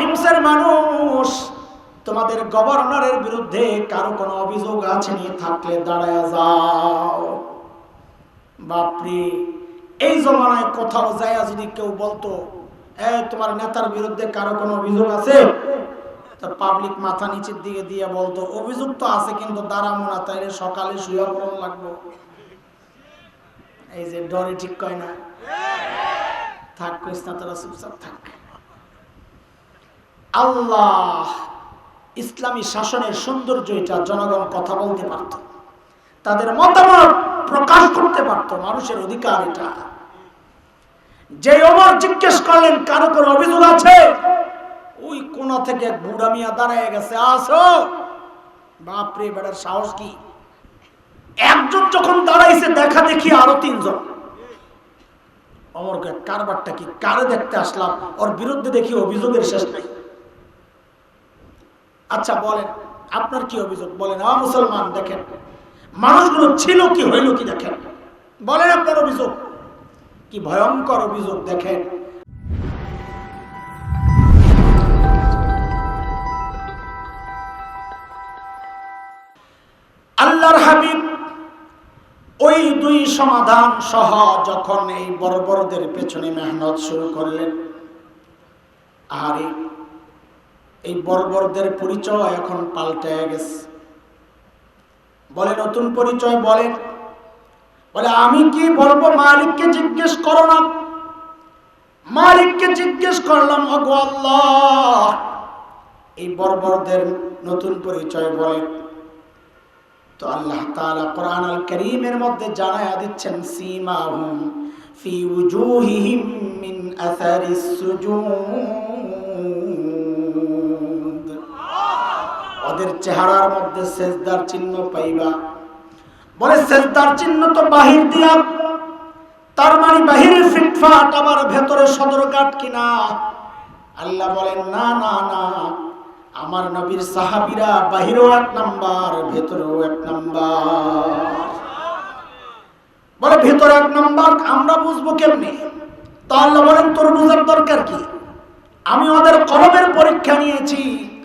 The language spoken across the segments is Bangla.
হিমসের মানুষ। তোমাদের গভর্নরের বিরুদ্ধে কারও কোনো অভিযোগ আছে নি? থাকলে দাঁড়ায় যাও। বাপরে, এই জমানায় কোথাও যায় যদি কেউ বলতো তোমার নেতার বিরুদ্ধে কারও কোনো অভিযোগ আছে? পাবলিক মাথা নিচের দিকে দিয়ে বলতো, অভিযোগ তো আছে, কিন্তু দাঁড়াবো না, তাইলে সকালে শুয়ে পড়ন লাগবো। এই যে, ডরে ঠিক কয় না? থাক না, তারা চুপচাপ থাক। আল্লাহ ইসলামী শাসনের সৌন্দর্য এটা জনগণ কথা বলতে পারত। তাদের মতামত প্রকাশ করতে পারত, মানুষের অধিকার এটা। যে ওমর জিজ্ঞেস করলেন, কারও কোনো অভিযোগ আছে? ওই কোন থেকে এক বুড়া মিয়া দাঁড়ায় গেছে, আসো। বাপরে, বেড়ার সাহস কি? একজন যখন দাঁড়াইছে, দেখা দেখি আরও তিনজন। অমরকে কারবারটা কি? কারে দেখতে আসলাম? ওর বিরুদ্ধে দেখি অভিযোগের শেষ নাই। আচ্ছা বলেন, আপনার কি অভিযোগ? বলেন আ মুসলমান, দেখেন, মানুষগুলো ছিল কি, হইল কি, দেখেন। বলেন আপনার অভিযোগ। কি ভয়ঙ্কর অভিযোগ, দেখেন। আল্লাহর হাবিব ওই দুই সমাধান সহ যখন এই বর্বরদের পেছনে মেহনত শুরু করলেন, আরে এই বর্বরদের পরিচয় এখন পাল্টে গেছে। বলে, নতুন পরিচয় বলেন বলে, আমি কি বলব? মালিককে জিজ্ঞেস করো না। মালিককে জিজ্ঞেস করলাম আল্লাহ! এই বর্বরদের নতুন পরিচয় বলে। তো আল্লাহ তাআলা কোরআন আল কারীমের মধ্যে জানায়া দিচ্ছেন, সীমাহুম ফি উজুহিহিম মিন আসারিস সুজুদ ওদের চেহারার মধ্যে সেজদার চিহ্ন পাইবা। বলে, সেজদার চিহ্ন তো বাহির দিয়া। তার মানে বাহিরে ফিটফাট আবার ভেতরে সদরঘাট কিনা? আল্লাহ বলেন, না না না। আমার নবীর সাহাবিরা বাহিরেও এক নাম্বার, ভেতরেও এক নাম্বার। বলে, ভেতরে এক নাম্বার, আমরা বুঝব কেমনি? তা আল্লাহ বলেন, তোর বুঝার দরকার কি? আমি ওদের কলমের পরীক্ষা নিয়েছি।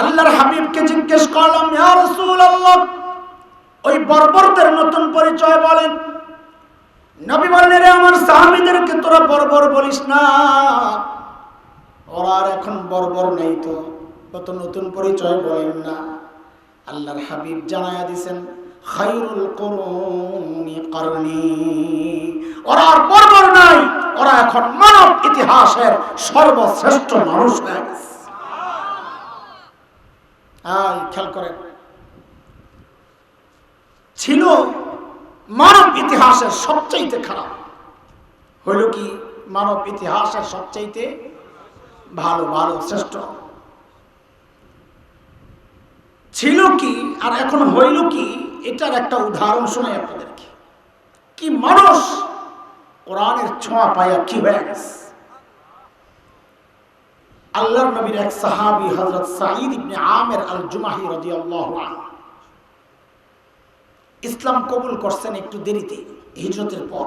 আল্লাহর হাবিবকে জিজ্ঞেস করলাম ওই বর্বরদের নতুন পরিচয় বলেন। নবী বলেন রে আমার সাহাবীদেরকে তোরা বর্বর বলিস না। ওরা আর এখন বর্বর নেই তো কত নতুন পরিচয় বলেন না। আল্লাহর হাবিব জানায়া দিছেন, খায়রুল কুরুনি করনি। ওরা আর বর্বর নাই, ওরা এখন মানব ইতিহাসের সর্বশ্রেষ্ঠ মানুষ হয়ে গেছে। আই খেয়াল করেন। ছিল মানব ইতিহাসের সবচাইতে খারাপ। হইল কি, মানব ইতিহাসের সবচাইতে ভালো ভালো, শ্রেষ্ঠ। ছিল কি, আর এখন হইল কি, এটার একটা উদাহরণ শোনাই আপনাদেরকে। কি মানুষ কোরআনের ছোঁয়া পায়া কি হয়ে গেছে? আল্লাহর নবীর এক সাহাবী হযরত সাঈদ ইবনে আমের আল জুমাহি রাদিয়াল্লাহু আনহু। ইসলাম কবুল করছেন একটু দেরিতে, হিজরতের পর।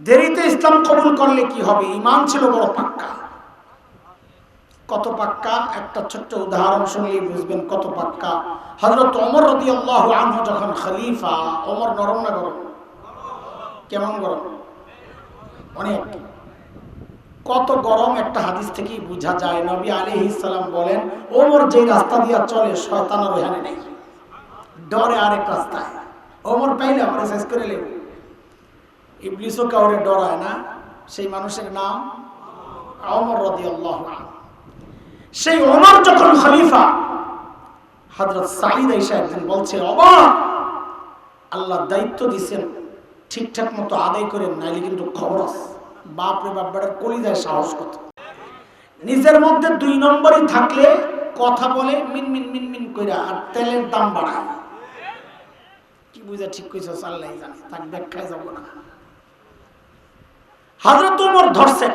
দেরিতে ইসলাম কবুল করলে কি হবে? ইমান ছিল বড় পাক্কা। কত পাক্কা? একটা ছোট্ট উদাহরণ শুনলেই বুঝবেন কত পাক্কা। হজরত অমর রদি আল্লাহ আনহু যখন খলিফা অমর নরম না গরম? কেমন গরম? অনেক। কত গরম একটা হাদিস থেকেই বোঝা যায়। নবী আলী ইসালাম বলেন, ওমর যে রাস্তা দিয়া চলে শয়তানের ওখানে নেই। ডরে আরেক রাস্তায়। ওমর পাইলে আমরা শেষ করে লেব। ইবলিসও কাউরে ডরায় না। সেই মানুষের নাম অমর রদি আল্লাহ সেই ওমর যখন খলিফা হজরত সাহিদ আইসা একদিন বলছে অমর আল্লাহ দায়িত্ব দিছেন, ঠিকঠাক মতো আদায় করেন, নাইলে কিন্তু খবর আছে। বাপরে বাপ বেটার কলিজায় সাহস কত নিজের মধ্যে দুই নম্বরই থাকলে কথা বলে মিন মিন মিন মিন কইরা আর তেলের দাম বাড়ায় কি বুঝা ঠিক কইছো আল্লাহ জানে তাকে ব্যাখ্যায় যাব না। হাজরত উমর ধরছেন,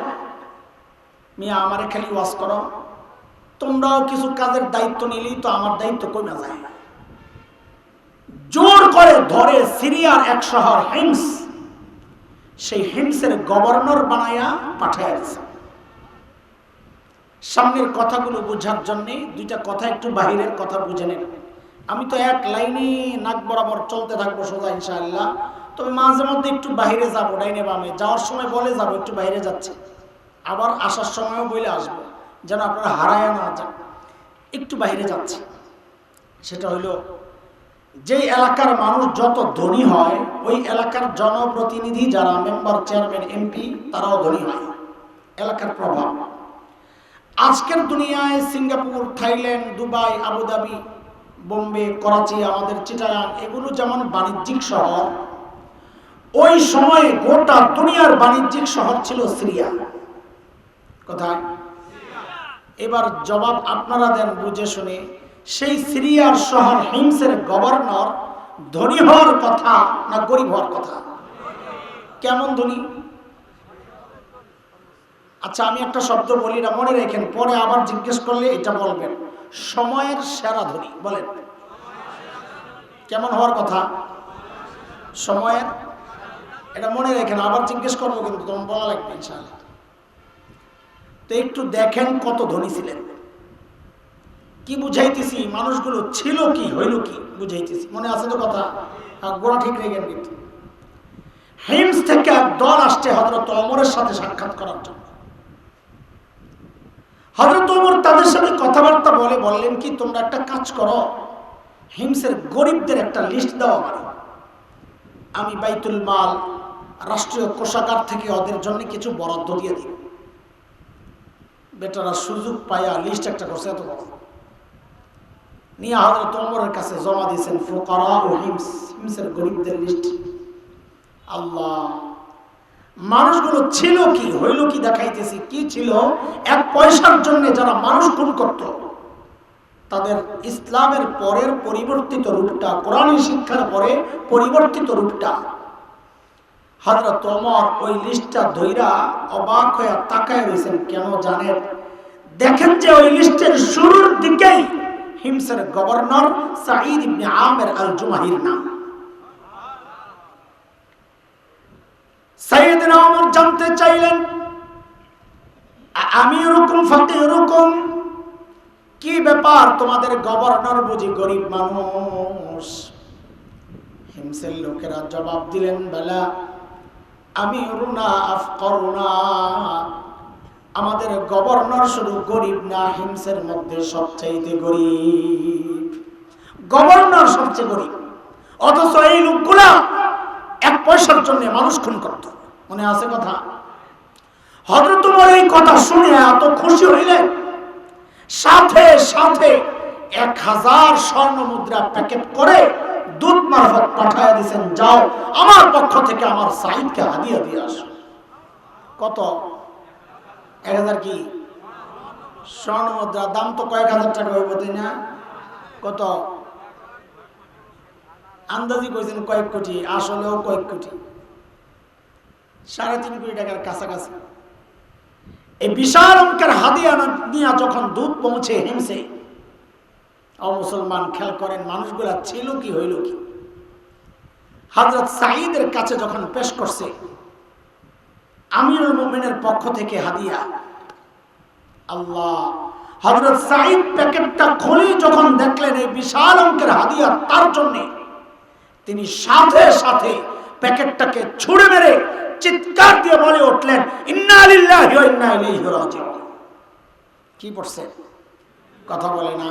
মিয়া, আমারে খালি ওয়াজ করো। তোমরাও কিছু কাজের দায়িত্ব নিলেই তো আমার দায়িত্ব কমে যায় জোর করে ধরে সিরিয়ার এক শহর হিমস সেই হিমসের গভর্নর বানায়া পাঠায় সামনের কথাগুলো বোঝার জন্য দুইটা কথা একটু বাহিরের কথা বুঝে নেন। আমি তো এক লাইনে নাক বরাবর চলতে থাকব সোজা, ইনশাআল্লাহ। তবে মাঝে মধ্যে একটু বাইরে যাব, ডাইনে বামে। যাওয়ার সময় বলে যাব, একটু বাইরে যাচ্ছে। আবার আসার সময়ও বলে আসব, যেন আপনারা হারায় না যান। একটু বাইরে যাচ্ছে। সেটা হইল যে এলাকার মানুষ যত ধনী হয়, ওই এলাকার জনপ্রতিনিধি যারা মেম্বার চেয়ারম্যান, এমপি, তারাও ধনী হয়। এলাকার প্রভাব। আজকের দুনিয়ায় Singapore, Thailand, Dubai, Abu Dhabi, Bombay, Karachi, আমাদের চিটাগাং, এগুলো যেমন বাণিজ্যিক শহর, ওই সময়ে গোটা দুনিয়ার বাণিজ্যিক শহর ছিল সিরিয়া। কোথায়? এবার জবাব আপনারা দেন বুঝে শুনে। সেই সিরিয়ার শহর হিমসের গভর্নর ধনী হওয়ার কথা না গরিব হওয়ার কথা? কেমন ধনী? আচ্ছা আমি একটা শব্দ বলি না মনে রেখেন, পরে আবার জিজ্ঞেস করলে এটা বলবেন। সময়ের সেরা ধনী, বলেন। কেমন হওয়ার কথা? সময়ের? এটা মনে রেখেন, আবার জিজ্ঞেস করব কিন্তু তোমার বলা লাগবে তো একটু দেখেন কত ধনী ছিলেন। কি বুঝাইতেছি? মানুষগুলো ছিল কি, হইল কি? বুঝাইতেছি। মনে আছে তো কথা? গোড়া ঠিক রেখেন কিন্তু? হিমস থেকে এক দল আসছে হজরত অমরের সাথে সাক্ষাৎ করার জন্য। হজরত অমর তাদের সাথে কথাবার্তা বলে বললেন কি, তোমরা একটা কাজ করো, হিমসের গরিবদের একটা লিস্ট দাও আমার। আমি বাইতুল মাল, রাষ্ট্রীয় কোষাগার থেকে ওদের জন্য কিছু বরাদ্দ দিয়ে দিই। বেটারা সুযোগ পায়া লিস্ট একটা করছে, এত বড়। নিয়ে হজরত অমরের কাছে জমা দিয়েছেন ফোকারা হিমসের গরিবদের লিস্ট আল্লাহ। মানুষগুলো ছিল কি, হইল কি দেখাইতেছি? কি ছিল? এক পয়সার জন্য যারা মানুষ খুন করত, তাদের ইসলামের পরের পরিবর্তিত রূপটা কোরআনী শিক্ষার পরে পরিবর্তিত রূপটা। হজরত তোমার ওই লিস্টটা ধৈরা অবাক হয়ে তাকায় রয়েছেন কেন জানেন? দেখেন যে ওই লিস্টের শুরুর দিকেই হিমসের গভর্নর সাঈদ ইবনে আমের আল জুমাহির নাম জানতে চাইলেন আমি এরকম ফাঁকে এরকম কি ব্যাপার তোমাদের গভর্নর বুঝি গরিব মানুষ? হিমসের লোকেরা জবাব দিলেন, বেলা আমি রুনা আফকরুনা। আমাদের গভর্নর শুধু গরিব না হিমসের মধ্যে সবচাইতে গরিব। গভর্নর সবচেয়ে গরিব। অথচ এই লোকগুলা এক পয়সার জন্য মানুষ খুন করত। মনে আছে কথা? হজরত তোমার এই কথা শুনে এত খুশি হইলেন। সাথে সাথে এক হাজার স্বর্ণ মুদ্রা প্যাকেট করে দুধ মারফত পাঠায় দিয়েছেন, যাও আমার পক্ষ থেকে আমার সাইদকে হাদিয়া দিয়ে আস। কত? এক হাজার কি? স্বর্ণ মুদ্রা। দাম তো কয়েক হাজার টাকা হইব, তাই না? কত? আন্দাজি করেছেন কয়েক কোটি, আসলেও কয়েক কোটি। সাড়ে তিন কোটি টাকার কাছাকাছি। এই বিশাল অঙ্কের হাদিয়া নিয়ে যখন দুধ পৌঁছে হিমসে ও মুসলমান খেয়াল করেন মানুষগুলা ছিল কি, হইল কি? হজরত সাঈদের কাছে যখন পেশ করছে আমিরুল মুমিনের পক্ষ থেকে হাদিয়া। আল্লাহ হজরত সাঈদ প্যাকেটটা খুলে যখন দেখলেন এই বিশাল অঙ্কের হাদিয়া, তার জন্যে তিনি সাথে সাথে প্যাকেটটাকে ছুড়ে মেরে চিৎকার দিয়ে বলে উঠলেন কি পড়ছে কথা বলে না।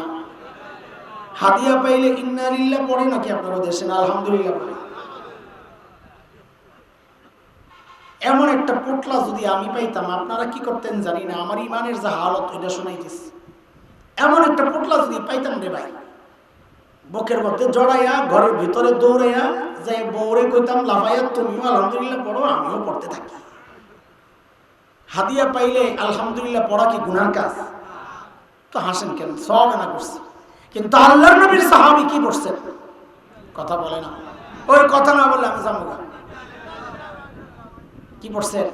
হাদিয়া পাইলে ইন্না লিল্লাহ পড়ে নাকি আপনারা দেশে? না, আলহামদুলিল্লাহ পড়ে। এমন একটা পোটলা যদি আমি পাইতাম, আপনারা কি করতেন জানি না, আমার ইমানের যা হালত এটা শোনাইতেছি। এমন একটা পোটলা যদি পাইতাম রে ভাই, বকের মধ্যে জড়াইয়া, ঘরের ভিতরে দৌড়াইয়া, যাই বৌরে কইতাম, লাফাইয়া তুমিও আলহামদুলিল্লাহ পড়ো, আমিও পড়তে থাকি। হাদিয়া পাইলে আলহামদুলিল্লাহ পড়া কি গুনার কাজ? তো হাসেন কেন? সব না করছে। কিন্তু আল্লাহ নবীর সাহাবি কি করছেন কথা বলে না। ওই কথা না বললে আমি না। কি পড়ছেন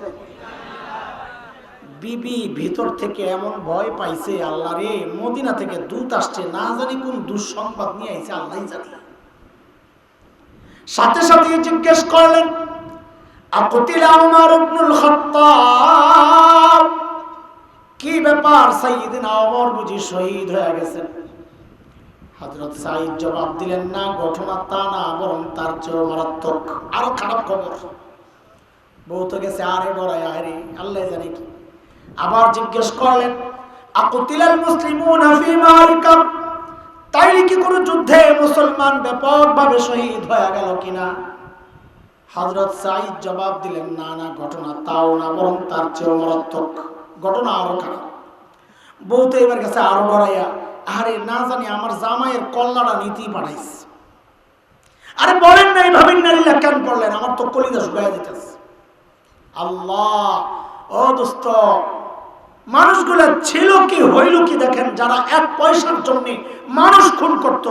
বিবি ভিতর থেকে এমন ভয় পাইছে, আল্লাহ রে, মদিনা থেকে দূত আসছে, না জানি কোন দুঃসংবাদ নিয়ে আইছে, আল্লাহ জানি। সাথে সাথে জিজ্ঞেস করলেন কি ব্যাপার ওমর বুঝি শহীদ হয়ে গেছেন? হযরত সাইদ জবাব দিলেন, না, ঘটনা তা না, বরং তার চেয়েও মারাত্মক, আরও খারাপ খবর। বউ তো গেছে, আরে ডরায় আরে, আল্লাহ জানে কি। আবার জিজ্ঞেস করলেন, আকুতিলাল মুসলিমুনা ফি মারিকা? তাইলে কি কোনো যুদ্ধে মুসলমান ব্যাপকভাবে শহীদ হয়ে গেল কিনা? হযরত সাইদ জবাব দিলেন, না না, ঘটনা তাও না, বরং তার চেয়েও মারাত্মক। ঘটনা আরও খারাপ। বউ তো এবার গেছে, আরও ডরাইয়া আরে না জানি, আমার জামাইয়ের কল্লাটা নীতি পাঠাইছে। আরে বলেন না এইভাবে নারীলা কেন পড়লেন আমার তো কলিদা শুকাইয়া দিতেছে আল্লাহ, ও দোস্ত, মানুষগুলো ছিল কি, হইল কি দেখেন, যারা এক পয়সার জন্য মানুষ খুন করত।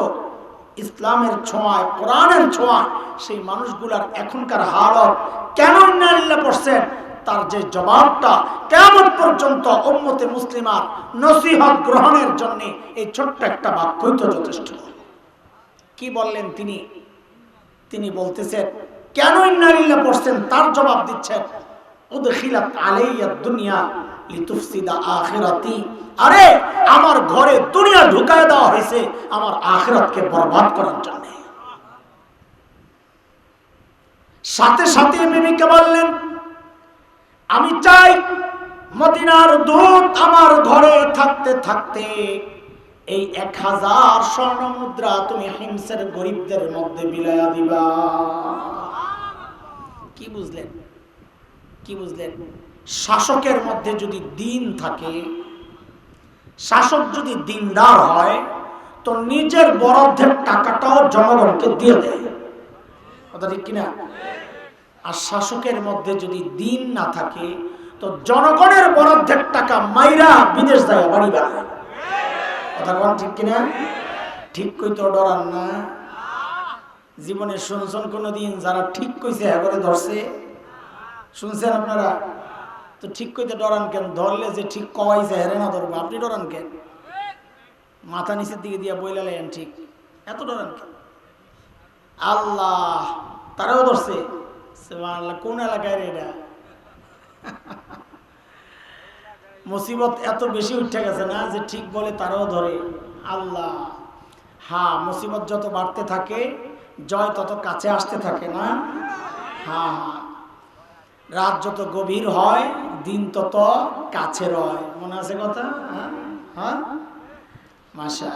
ইসলামের ছোঁয়ায়, কোরআনের ছোঁয়ায়, সেই মানুষগুলার এখনকার হালত কেন নারিল্লা পড়ছেন তার যে জবাবটা কেমন পর্যন্ত উম্মতে মুসলিমার নসিহত গ্রহণের জন্য এই ছোট্ট একটা বাক্যই তো যথেষ্ট। কি বললেন তিনি? তিনি বলতেছেন, কেন ইন্নারিল্লা পড়ছেন? তার জবাব দিচ্ছেন উদখিলাত আলাইয়া দুনিয়া লিতুফসিদা আখিরাতি। আরে, আমার ঘরে দুনিয়া ঢুকায় দেওয়া হয়েছে, আমার আখিরাতকে করার জন্য। সাথে সাথে বললেন, আমি চাই মদিনার দূত আমার ঘরে থাকতে থাকতে এই এক হাজার স্বর্ণ মুদ্রা তুমি হিংসের গরিবদের মধ্যে বিলায়া দিবা। কি বুঝলেন? কি বুঝলেন? শাসকের মধ্যে যদি দিন থাকে, শাসক যদি দিনদার হয়, তো নিজের বরাদ্দের টাকাটাও জনগণকে দিয়ে দেয়। ঠিক কিনা? আর শাসকের মধ্যে যদি দিন না থাকে, তো জনগণের বরাদ্দের টাকা মাইরা বিদেশ যায়, বাড়ি বাড়ায় ঠিক কিনা? ঠিক কই তো ডরান না। জীবনে শুনছেন কোনোদিন যারা ঠিক কইছে এবারে ধরছে। শুনছেন আপনারা? তো ঠিক কইতে ডরান কেন? ধরলে যে ঠিক কওয়াইছে হেরে না ধরবো। আপনি ডরান কেন? মাথা নিচের দিকে দিয়া বইলা লেন ঠিক। এত ডরান কেন? আল্লাহ তারাও ধরছে। সুবহানাল্লাহ, কোন এলাকায় রে এটা? মুসিবত এত বেশি উঠে গেছে না যে ঠিক বলে তারাও ধরে। আল্লাহ হ্যাঁ মুসিবত যত বাড়তে থাকে জয় তত কাছে আসতে থাকে না? হ্যাঁ হ্যাঁ রাত যত গভীর হয়, দিন তত কাছে রয়। মনে আছে কথা? হ্যাঁ? হ্যাঁ? মাসা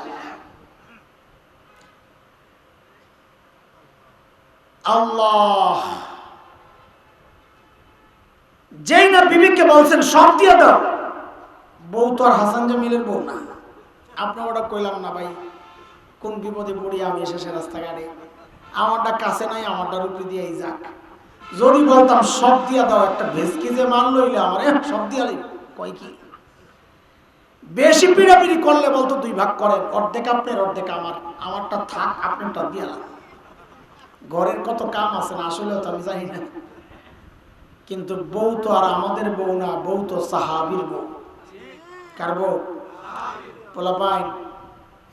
আল্লাহ। যেই না বিবেককে বলছেন, সব দিয়ে দাও। বউ তো আর হাসান জামিলের বউ না। আপনার ওটা কইলাম না ভাই, কোন বিপদে পড়ি আমি শেষে রাস্তাঘাটে। আমারটা কাছে নাই, আমারটা রুপি দিয়ে যাক। যদি বলতাম, সব দিয়া দাও, একটা ভেসকি যে মাল লইলে আমার সব দিয়া লইব কয় কি? বেশি পিড়াপিড়ি করলে বলতো, দুই ভাগ করেন, অর্ধেক আপনার, অর্ধেক আমার। আমারটা থাক, আপনারটা দিয়া। ঘরের কত কাম আছে না আসলে তো আমি জানি না। কিন্তু বউ তো আর আমাদের বউ না, বউ তো সাহাবির বউ। কার বউ? পোলাপাই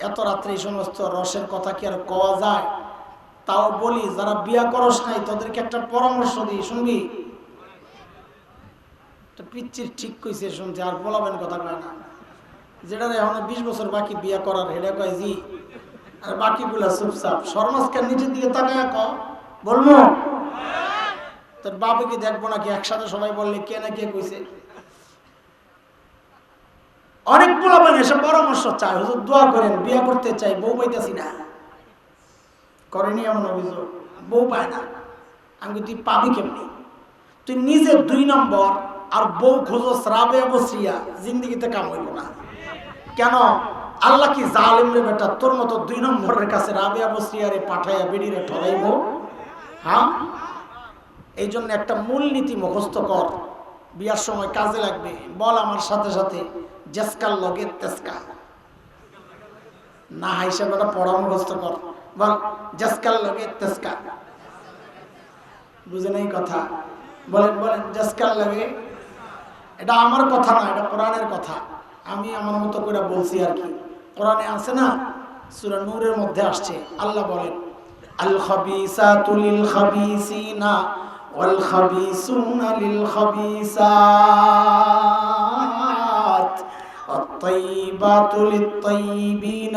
এত রাত্রে এই সমস্ত রসের কথা কি আর কওয়া যায়? তাও বলি, যারা বিয়া করস নাই, তাদেরকে একটা পরামর্শ দিই, শুনবি? পিচ্ছির ঠিক কইছে শুনছে, আর বলাবেন কথা না। যেটা এখন বিশ বছর বাকি বিয়া করার, হেডে কয়, জি। আর বাকিগুলা চুপচাপ সরমাজকার নিচের দিকে তাকায় ক বলব? তোর বাপে কি দেখব নাকি? একসাথে সবাই বললে কে না কে কইছে। অনেক পোলাবেন এসে পরামর্শ চায়, হুজুর দোয়া করেন, বিয়ে করতে চাই, বউ পাইতেছি না। করেনি এমন অভিযোগ। বউ পায় না। আমি তুই পাবি কেমনি? তুই নিজে দুই নম্বর আর বউ খোঁজো শ্রাবে বসিয়া জিন্দিগিতে কাম হইব না। কেন? আল্লাহ কি জালিম রে বেটা? তোর মতো দুই নম্বরের কাছে রাবে রাবিয়া বসিয়ারে পাঠাইয়া বেডিরে ঠরাইব হ্যাঁ এই জন্য একটা মূলনীতি মুখস্থ কর। বিয়ার সময় কাজে লাগবে। বল আমার সাথে সাথে, জেসকার লগে তেসকা। না হাইসা বেটা পড়া মুখস্থ কর। বল কথা? বলেন বলেন জাসকাল এটা আমার কথা না, এটা কোরআনের কথা। আমি আমার মতো করে বলছি আর কি। কোরআনে আছে না? সূরা নূরের মধ্যে আসছে। আল্লাহ বলেন, আল খাবিসাতু লিল লিল الطيبات للطيبين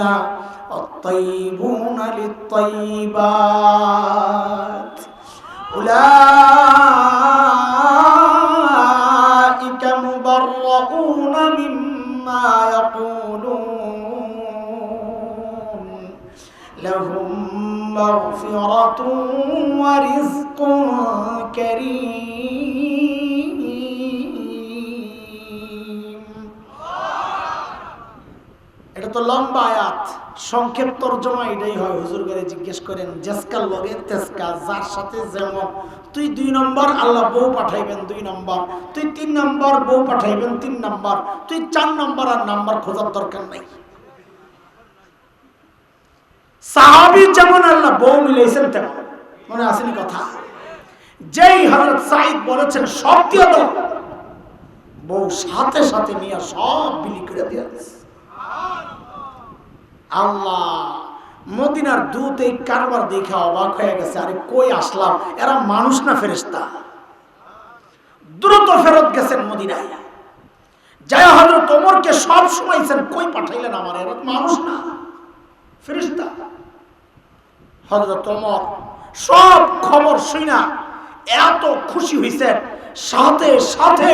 الطيبون للطيبات. أولئك مبرؤون مما يقولون. لهم مغفرة ورزق كريم. তো লম্বা আয়াত, সংক্ষেপ তর্জমা এটাই হয়। হুজুর করে জিজ্ঞেস করেন জেসকার লগে তেসকা যার সাথে যেমন তুই দুই নম্বর, আল্লাহ বউ পাঠাইবেন দুই নম্বর। তুই তিন নম্বর, বউ পাঠাইবেন তিন নম্বর। তুই চার নম্বর আর নাম্বার খোঁজার দরকার নাই। সাহাবি যেমন আল্লাহ বউ মিলাইছেন তেমন। মনে আসেনি কথা? যেই হজরত সাইদ বলেছেন, সব দিয়ে বউ সাথে সাথে নিয়ে সব বিলি করে দিয়েছে। আল্লাহ, মদিনার দূত এই কারবার দেখে অবাক হয়ে গেছে, আরে কই আসলাম? এরা মানুষ না ফেরেস্তা দ্রুত ফেরত গেছেন মদিনায়। যাই হজরত ওমরকে সব সময়ছেন কই পাঠাইলেন আমার? এরা মানুষ না ফেরেস্তা হজরত ওমর, সব খবর শুনা এত খুশি হইছেন, সাথে সাথে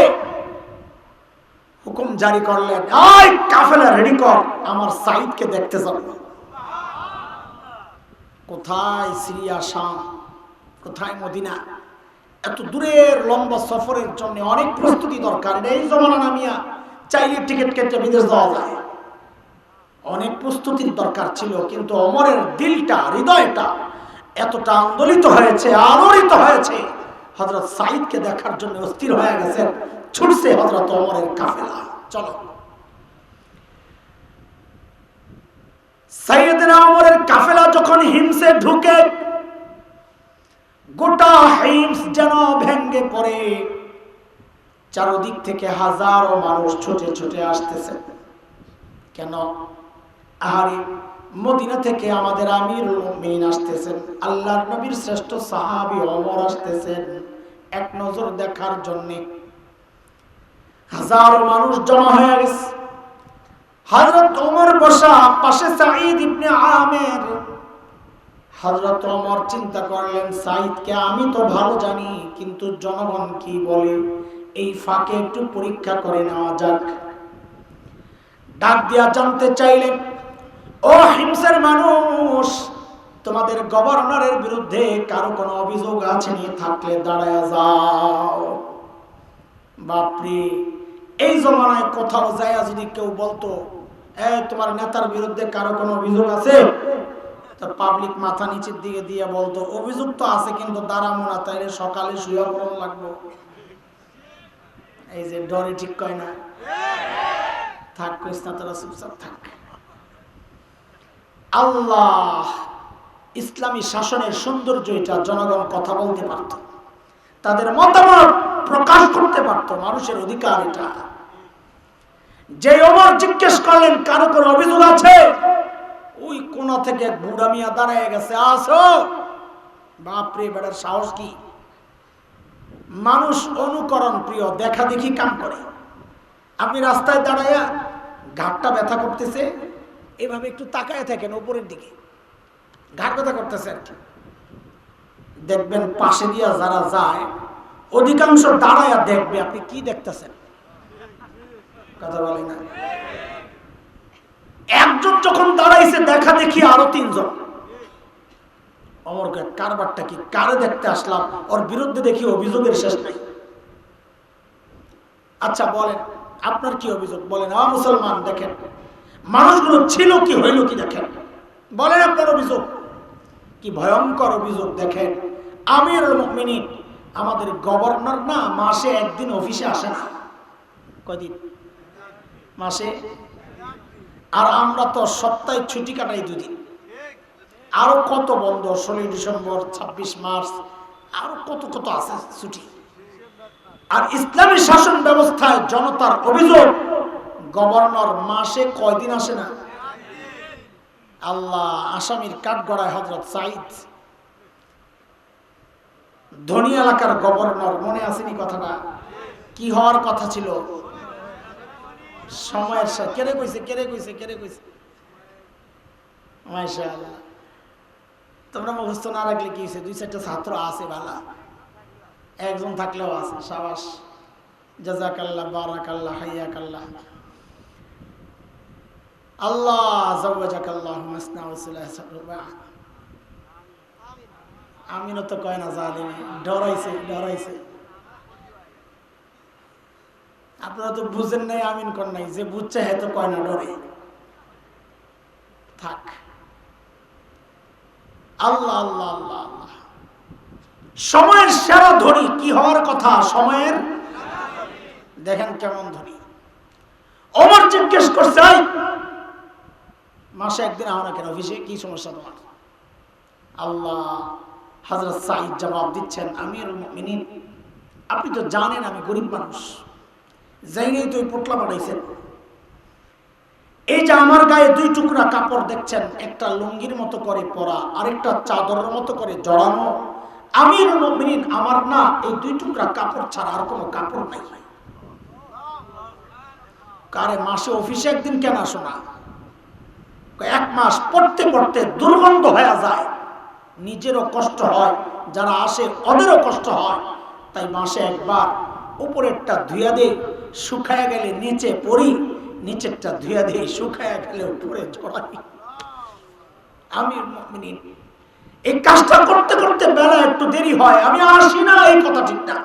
হুকুম জারি করলেন আই কাফেলা রেডি কর, আমার সাইদকে দেখতে যাব। কোথায় সিরিয়া, শাম? কোথায় মদিনা? এত দূরের লম্বা সফরের জন্য অনেক প্রস্তুতি দরকার। এই জমানা নামিয়া চাইলে টিকিট কেটে বিদেশ দেওয়া যায়। অনেক প্রস্তুতির দরকার ছিল, কিন্তু অমরের দিলটা, হৃদয়টা এতটা আন্দোলিত হয়েছে, আলোড়িত হয়েছে। হজরত সাইদকে দেখার জন্য অস্থির হয়ে গেছেন। ছুটছে হজরত অমরের কাফেলা। চলো। সাইয়েদনা অমরের কাফেলা যখন হিমসে ঢুকে, গোটা হিমস যেন ভেঙ্গে পড়ে। চারদিক থেকে হাজারো মানুষ আসতেছে। কেন? আহারে, মদিনা থেকে আমাদের আমির মুমিন আসতেছেন। আল্লাহর নবীর শ্রেষ্ঠ সাহাবী অমর আসতেছেন। এক নজর দেখার জন্য হাজারো মানুষ জমা হয়ে গেছে। ওমর বসা পাশে সাঈদ ইবনে আমের। ওমর চিন্তা করলেন, সাঈদকে আমি তো ভালো জানি, কিন্তু জনগণ কি বলে? এই ফাঁকে একটু পরীক্ষা করে নেওয়া যাক। ডাক দিয়া জানতে চাইলেন, ও হিংসের মানুষ, তোমাদের গভর্নরের বিরুদ্ধে কারও কোনো অভিযোগ আছে নিয়ে থাকলে দাঁড়ায় যাও। বাপরে এই জমানায় কোথাও যায় যদি কেউ বলতো তোমার নেতার বিরুদ্ধে কারও কোনো অভিযোগ আছে? পাবলিক মাথা নিচের দিকে দিয়ে বলতো, অভিযোগ তো আছে, কিন্তু দাঁড়াবো না, তাইলে সকালে শুয়ে পড়ন লাগবো। এই যে ডরে ঠিক কয় না? থাক করিস না তোরা চুপচাপ থাক। আল্লাহ ইসলামী শাসনের সৌন্দর্য এটা জনগণ কথা বলতে পারত। তাদের মতামত প্রকাশ করতে পারত, মানুষের অধিকার এটা। যে ওমর জিজ্ঞেস করলেন, কারও কোনো অভিযোগ আছে? ওই কোনা থেকে এক বুড়া মিয়া দাঁড়ায় গেছে, আসো। বাপরে বেড়ার সাহস কি? মানুষ অনুকরণ প্রিয়, দেখা দেখি কাম করে। আপনি রাস্তায় দাঁড়াইয়া ঘাটটা ব্যথা করতেছে? এভাবে একটু তাকায় থাকেন উপরের দিকে। ঘাট ব্যথা করতেছে আর কি? দেখবেন পাশে দিয়া যারা যায়, অধিকাংশ দাঁড়ায়া দেখবে, আপনি কি দেখতেছেন? কথা বলে না। একজন যখন দাঁড়াইছে, দেখা দেখি আরও তিনজন। অমরকে কারবারটা কি কারে দেখতে আসলাম? ওর বিরুদ্ধে দেখি অভিযোগের শেষ নাই। আচ্ছা বলেন, আপনার কি অভিযোগ? বলেন, আ মুসলমান, দেখেন, মানুষগুলো ছিল কি, হইল কি, দেখেন। বলেন আপনার অভিযোগ। কি ভয়ঙ্কর অভিযোগ, দেখেন। আমির মুমিনিন, আমাদের গভর্নর না, মাসে একদিন অফিসে আসে না। কয়দিন? মাসে। আর আমরা তো সপ্তাহে ছুটি কাটাই দুদিন। আরও কত বন্ধ, ষোলোই ডিসেম্বর, ছাব্বিশ মার্চ, আরও কত কত আছে ছুটি। আর ইসলামী শাসন ব্যবস্থায় জনতার অভিযোগ, গভর্নর মাসে কয়দিন আসে না? আল্লাহ আসামির কাঠগড়ায় হজরত সাইদ ধনী এলাকার গভর্নর, মনে আসেনি কথাটা? কি হওয়ার কথা ছিল? সময়ের সাথে কেড়ে কইছে কেড়ে কইছে কেড়ে কইছে। মাশাআল্লাহ। তোমরা মুখস্থ না রাখলে কি হয়েছে দুই চারটা ছাত্র আছে ভালা। একজন থাকলেও আছে, সাবাস। জাজাকাল্লাহ বারাকাল্লাহ, হাইয়াকাল্লাহ। আল্লাহ জাওয়াজাকাল্লাহ মাসনা আমিনও তো কয় না, জালিম। ডরাইছে ডরাইছে। আপনারা তো বুঝেন নাই, আমিন কর নাই, যে বুঝছে হ্যাঁ তো কয় না ডরে। থাক। আল্লাহ আল্লাহ আল্লাহ আল্লাহ। সময়ের সেরা ধরি কি হওয়ার কথা? সময়ের? দেখেন কেমন ধরি অমর জিজ্ঞেস করছে মাসে একদিন আমরা কেন অফিসে কি সমস্যা তোমার? আল্লাহ, হাজরত সাইদ জবাব দিচ্ছেন মিনিন আপনি তো জানেন আমি গরিব মানুষ। যাইনি তো ওই পোটলা বানাইছেন। এই যে আমার গায়ে দুই টুকরা কাপড় দেখছেন, একটা লুঙ্গির মতো করে পরা, আরেকটা চাদরের মতো করে জড়ানো মিনিন আমার না, এই দুই টুকরা কাপড় ছাড়া আর কোনো কাপড় নাই। কারে মাসে অফিসে একদিন কেন আসো না? এক মাস পড়তে পড়তে দুর্গন্ধ হয়ে যায়। নিজেরও কষ্ট হয়, যারা আসে ওদেরও কষ্ট হয়। তাই মাসে একবার উপরেরটা ধুয়া দেই শুকায় গেলে নিচে পড়ি, নিচেরটা ধুয়া দেই শুকায় গেলে উপরে জড়াই আমি এই কাজটা করতে করতে বেলা একটু দেরি হয়, আমি আসি না, এই কথা ঠিক না।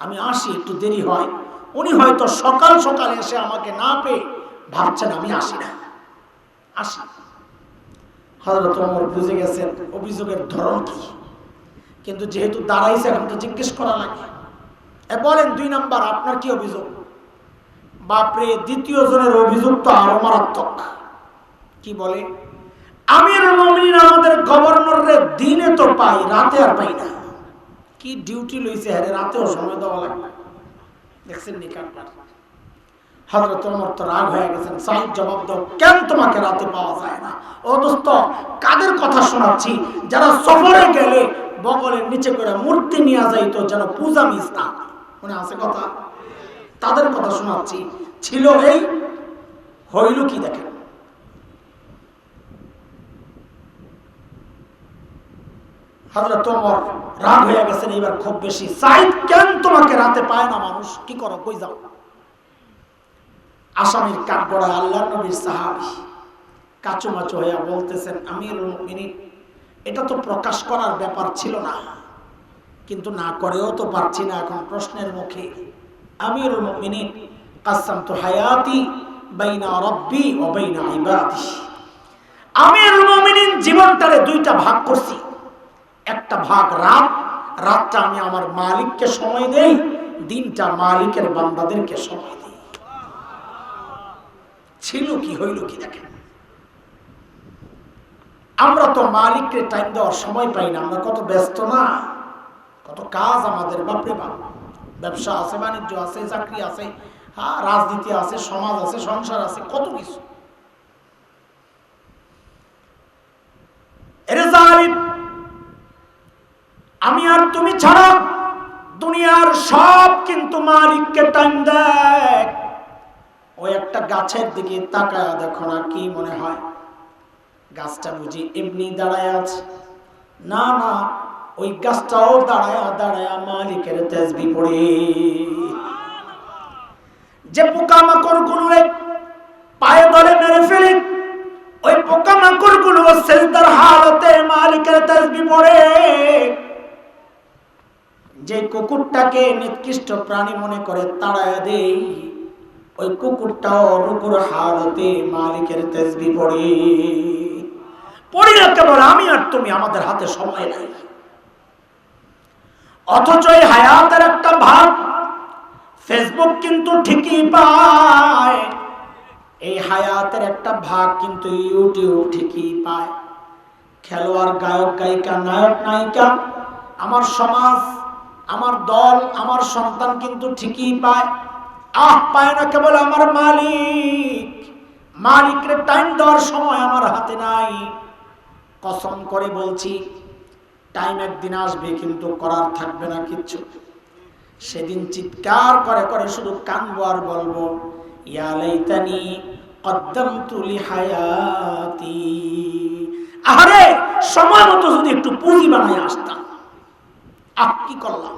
আমি আসি, একটু দেরি হয়। উনি হয়তো সকাল সকাল এসে আমাকে না পেয়ে ভাবছেন আমি আসি না। আসি। হজরত ওমর বুঝে গেছেন অভিযোগের ধরন কি। কিন্তু যেহেতু দাঁড়াইছে, এখন তো জিজ্ঞেস করা লাগে। বলেন দুই নাম্বার, আপনার কি অভিযোগ? বাপরে, দ্বিতীয় জনের অভিযোগ তো আরও মারাত্মক। কি বলে? আমির মমিন আমাদের গভর্নরের দিনে তো পাই, রাতে আর পাই না। কি ডিউটি লইছে হ্যাঁ রাতেও সময় দেওয়া লাগবে দেখছেন নি তো রাগ হয়ে গেছেন, সাহিব জবাব দাও, কেন তোমাকে রাতে পাওয়া যায় না? ও দোস্ত, কাদের কথা শোনাচ্ছি? যারা সফরে গেলে বগলের নিচে করে মূর্তি নিয়ে যাইতো, যেন পূজা মিস না মনে আছে কথা? তাদের কথা শোনাচ্ছি। ছিল এই হইল কি দেখেন? রাগ হয়ে গেছেন খুব বেশি। কেন তোমাকে রাতে পায় না মানুষ? কি করো, কই যাও? আসামির কাঠগড়া আল্লাহ নবীর সাহাবি কাচু মাচু হইয়া বলতেছেন মিনিট এটা তো প্রকাশ করার ব্যাপার ছিল না। কিন্তু না করেও তো পারছি না এখন প্রশ্নের মুখে। আমির মিনিট কাসাম তো হায়াতি বাইনা রব্বি ও বাইনা ইবাদি। মুমিনিন জীবনটারে দুইটা ভাগ করছি। একটা ভাগ রাত, রাতটা আমি আমার মালিককে সময় দেই, দিনটা মালিকের বান্দাদেরকে সময় দেই। ছিল কি, হইল কি দেখেন? আমরা তো মালিককে টাইম দেওয়ার সময় পাই না, আমরা কত ব্যস্ত না? কত কাজ আমাদের, বাপরে বাপ। ব্যবসা আছে, বাণিজ্য আছে, চাকরি আছে হ্যাঁ রাজনীতি আছে, সমাজ আছে, সংসার আছে, কত কিছু। আমি আর তুমি ছাড়া দুনিয়ার সব কিন্তু মালিককে টাইম দেয়। ওই একটা গাছের দিকে তাকায় দেখো না কি মনে হয়। গাছটা বুঝি এমনি দাঁড়ায় আছে। না না ওই গাছটাও দাঁড়ায় দাঁড়ায় মালিকের তেজবি পড়ে। যে পোকামাকড়গুলো পায়ে ধরে মেরে ফেলে, ওই পোকামাকড়গুলো সেজদার হালতে মালিকের তেজবি পড়ে। যে কুকুরটাকে নিকৃষ্ট প্রাণী মনে করে তাড়ায় দেই ওই কুকুরটাও রুকুর হালতে মালিকের তেজবি পড়ে। পড়ি না কেবল আমি আর তুমি আমাদের হাতে সময় নাই। অথচ এই হায়াতের একটা ভাগ ফেসবুক কিন্তু ঠিকই পায়। এই হায়াতের একটা ভাগ কিন্তু ইউটিউব ঠিকই পায়। খেলোয়াড়, গায়ক, গায়িকা, নায়ক, নায়িকা, আমার সমাজ, আমার দল, আমার সন্তান কিন্তু ঠিকই পায়। আহ, পায় না কেবল আমার মালিক। মালিকের টাইম দেওয়ার সময় আমার হাতে নাই। কসম করে বলছি টাইম একদিন আসবে, কিন্তু করার থাকবে না কিচ্ছু। সেদিন চিৎকার করে করে শুধু কানবো আর বলব, ইয়া কদ্দম তুলি লিহায়াতি। আরে সময় মতো যদি একটু পুঁজি বানায় আসতাম। আপ কি করলাম?